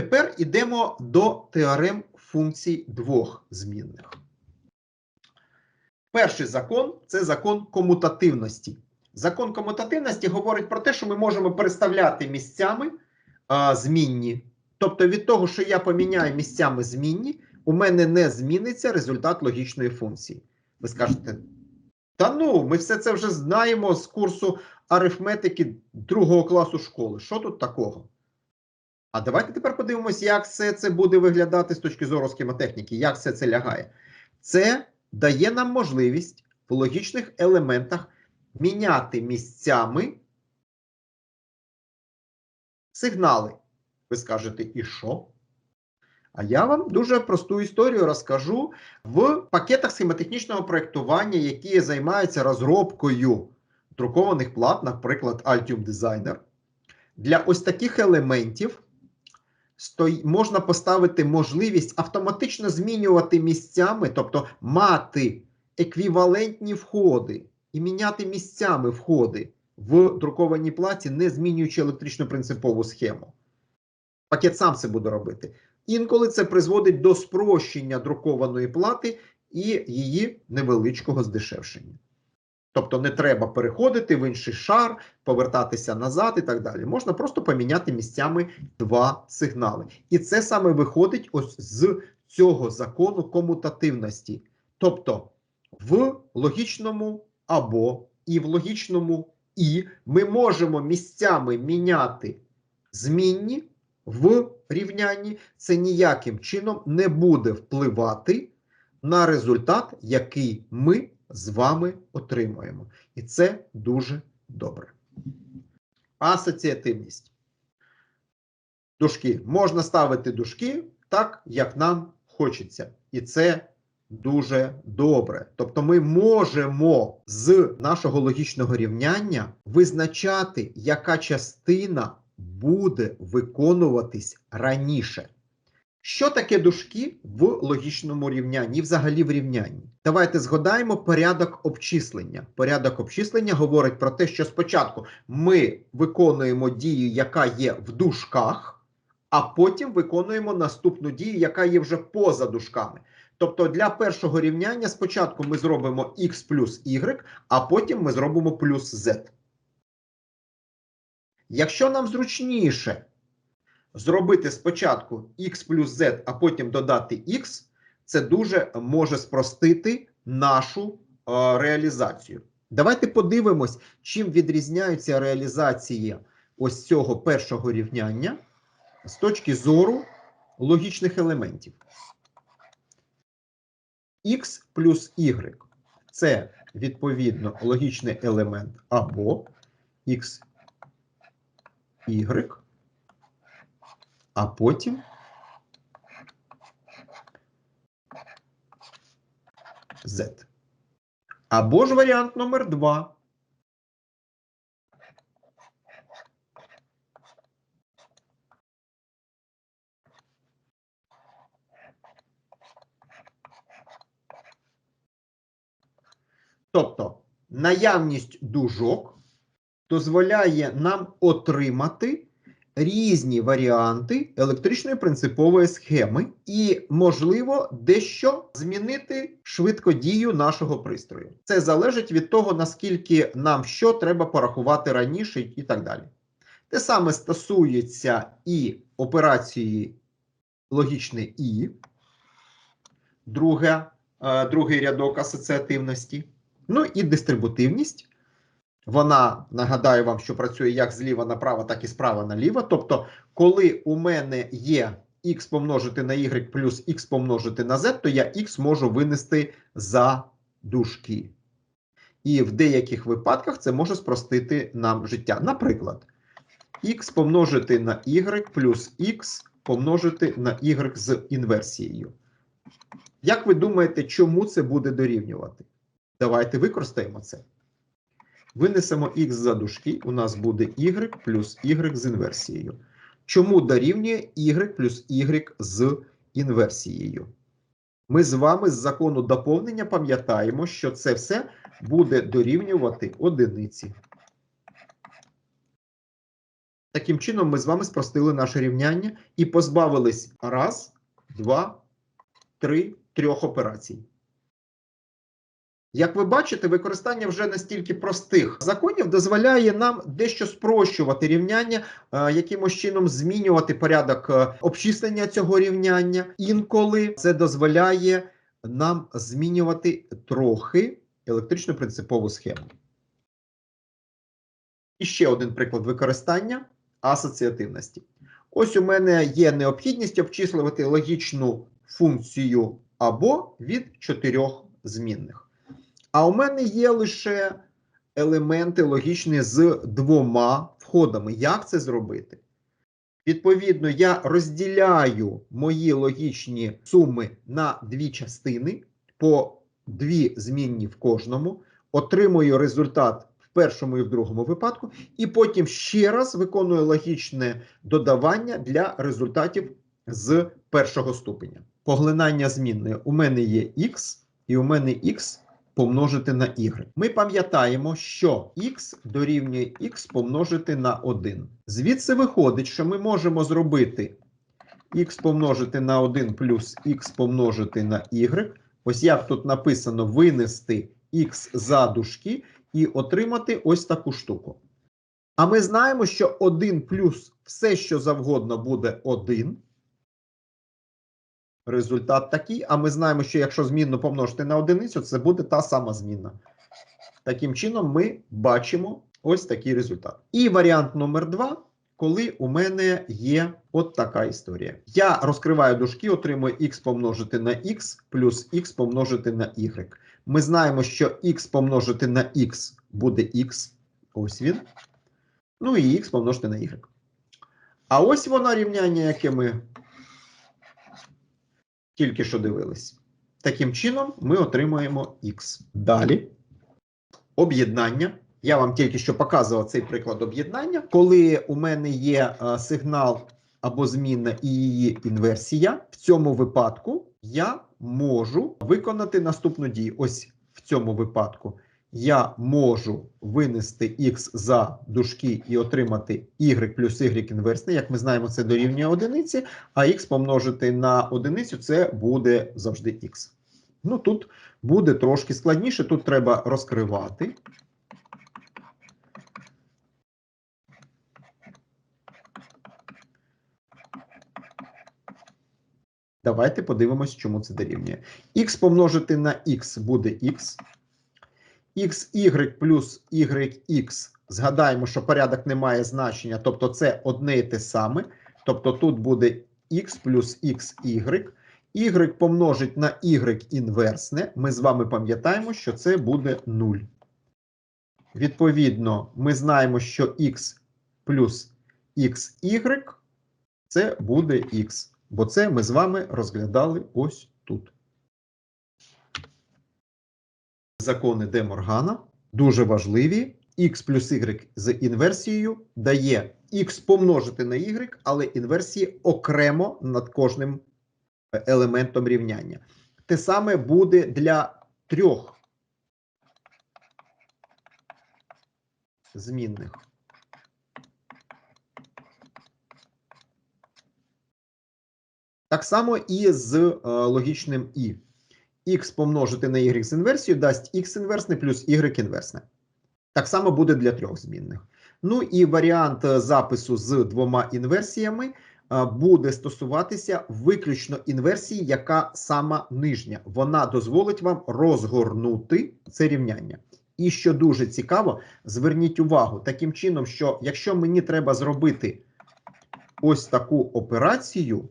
Тепер йдемо до теорем функцій двох змінних. Перший закон це закон комутативності. Закон комутативності говорить про те, що ми можемо переставляти місцями а, змінні. Тобто від того, що я поміняю місцями змінні, у мене не зміниться результат логічної функції. Ви скажете, та ну, ми все це вже знаємо з курсу арифметики другого класу школи. Що тут такого? А давайте тепер подивимось, як все це буде виглядати з точки зору схемотехніки, як все це лягає. Це дає нам можливість в логічних елементах міняти місцями сигнали. Ви скажете, і що? А я вам дуже просту історію розкажу в пакетах схемотехнічного проєктування, які займаються розробкою друкованих плат, наприклад, Altium Designer. Для ось таких елементів можна поставити можливість автоматично змінювати місцями, тобто мати еквівалентні входи і міняти місцями входи в друкованій платі, не змінюючи електричну принципову схему. Пакет сам це буде робити. Інколи це призводить до спрощення друкованої плати і її невеличкого здешевшення. Тобто не треба переходити в інший шар, повертатися назад і так далі. Можна просто поміняти місцями два сигнали. І це саме виходить ось з цього закону комутативності. Тобто в логічному або і в логічному і ми можемо місцями міняти змінні в рівнянні. Це ніяким чином не буде впливати на результат, який ми з вами отримуємо. І це дуже добре. Асоціативність. Дужки. Можна ставити дужки так, як нам хочеться. І це дуже добре. Тобто ми можемо з нашого логічного рівняння визначати, яка частина буде виконуватись раніше. Що таке дужки в логічному рівнянні взагалі в рівнянні? Давайте згадаємо порядок обчислення. Порядок обчислення говорить про те, що спочатку ми виконуємо дію, яка є в дужках, а потім виконуємо наступну дію, яка є вже поза дужками. Тобто для першого рівняння спочатку ми зробимо x плюс y, а потім ми зробимо плюс z. Якщо нам зручніше зробити спочатку x плюс z, а потім додати x, це дуже може спростити нашу е, реалізацію. Давайте подивимось, чим відрізняються реалізації ось цього першого рівняння з точки зору логічних елементів. x плюс y це відповідно логічний елемент або x, y, а потім z. Або ж варіант номер 2. Тобто наявність дужок дозволяє нам отримати різні варіанти електричної принципової схеми і, можливо, дещо змінити швидкодію нашого пристрою. Це залежить від того, наскільки нам що треба порахувати раніше і так далі. Те саме стосується і операції логічне І, друге, е, другий рядок асоціативності, ну і дистрибутивність. Вона нагадаю вам, що працює як зліва направо, так і справа наліво. Тобто, коли у мене є x помножити на y плюс x помножити на z, то я x можу винести за дужки. І в деяких випадках це може спростити нам життя. Наприклад, x помножити на y плюс x помножити на y з інверсією. Як ви думаєте, чому це буде дорівнювати? Давайте використаємо це. Винесемо х за дужки, у нас буде y плюс y з інверсією. Чому дорівнює y плюс y з інверсією? Ми з вами з закону доповнення пам'ятаємо, що це все буде дорівнювати одиниці. Таким чином, ми з вами спростили наше рівняння і позбавились раз, два, три, трьох операцій. Як ви бачите, використання вже настільки простих законів дозволяє нам дещо спрощувати рівняння, е, якимось чином змінювати порядок е, обчислення цього рівняння. Інколи це дозволяє нам змінювати трохи електричну принципову схему. І ще один приклад використання асоціативності. Ось у мене є необхідність обчислювати логічну функцію або від чотирьох змінних. А у мене є лише елементи логічні з двома входами. Як це зробити? Відповідно, я розділяю мої логічні суми на дві частини, по дві змінні в кожному, отримую результат в першому і в другому випадку, і потім ще раз виконую логічне додавання для результатів з першого ступеня. Поглинання змінної у мене є x, і у мене x помножити на y. Ми пам'ятаємо, що x дорівнює x помножити на 1. Звідси виходить, що ми можемо зробити x помножити на 1 плюс x помножити на y. Ось як тут написано винести x за дужки і отримати ось таку штуку. А ми знаємо, що 1 плюс все, що завгодно, буде 1. Результат такий. А ми знаємо, що якщо змінну помножити на одиницю, це буде та сама змінна. Таким чином, ми бачимо ось такий результат. І варіант номер 2, коли у мене є от така історія. Я розкриваю дужки, отримую x помножити на x плюс x помножити на y. Ми знаємо, що x помножити на x буде x. Ось він. Ну і x помножити на y. А ось воно рівняння, яке ми тільки що дивились. Таким чином, ми отримуємо x. Далі. Об'єднання. Я вам тільки що показував цей приклад об'єднання. Коли у мене є е, сигнал або змінна і її інверсія, в цьому випадку я можу виконати наступну дію. Ось в цьому випадку я можу винести x за дужки і отримати y плюс y інверсне. Як ми знаємо, це дорівнює одиниці, а x помножити на одиницю це буде завжди x. Ну тут буде трошки складніше, тут треба розкривати. Давайте подивимось, чому це дорівнює. Х помножити на х буде х. XY плюс YX. Згадаємо, що порядок не має значення, тобто це одне і те саме. Тобто тут буде x плюс XY. Y помножить на Y інверсне. Ми з вами пам'ятаємо, що це буде 0. Відповідно, ми знаємо, що x плюс XY це буде x. Бо це ми з вами розглядали ось тут. Закони Де Моргана дуже важливі. Х плюс y з інверсією дає х помножити на y, але інверсії окремо над кожним елементом рівняння. Те саме буде для трьох змінних. Так само і з е, логічним і. Х помножити на y з інверсією дасть х інверсне плюс y інверсне. Так само буде для трьох змінних. Ну і варіант е, запису з двома інверсіями е, буде стосуватися виключно інверсії, яка сама нижня. Вона дозволить вам розгорнути це рівняння. І що дуже цікаво, зверніть увагу таким чином, що якщо мені треба зробити ось таку операцію,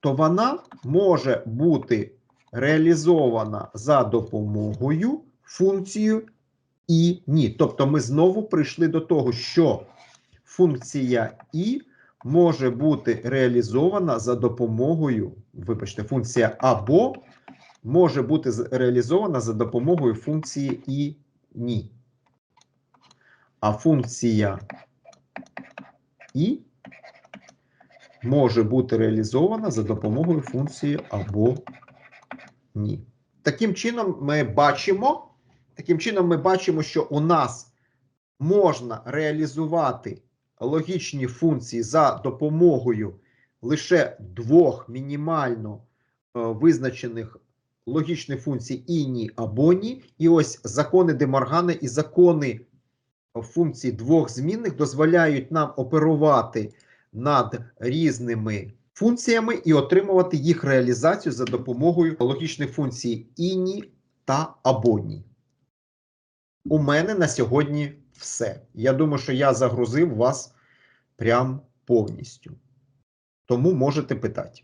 то вона може бути реалізована за допомогою функції і ні. Тобто ми знову прийшли до того, що функція і може бути реалізована за допомогою, вибачте, функція або може бути реалізована за допомогою функції і ні. А функція і може бути реалізована за допомогою функції або ні. Таким чином, ми бачимо, таким чином, ми бачимо, що у нас можна реалізувати логічні функції за допомогою лише двох мінімально е, визначених логічних функцій і ні або ні. І ось закони Деморгана і закони функцій двох змінних дозволяють нам оперувати над різними функціями і отримувати їх реалізацію за допомогою логічних функцій іні та абоні. У мене на сьогодні все. Я думаю, що я загрузив вас прям повністю. Тому можете питати.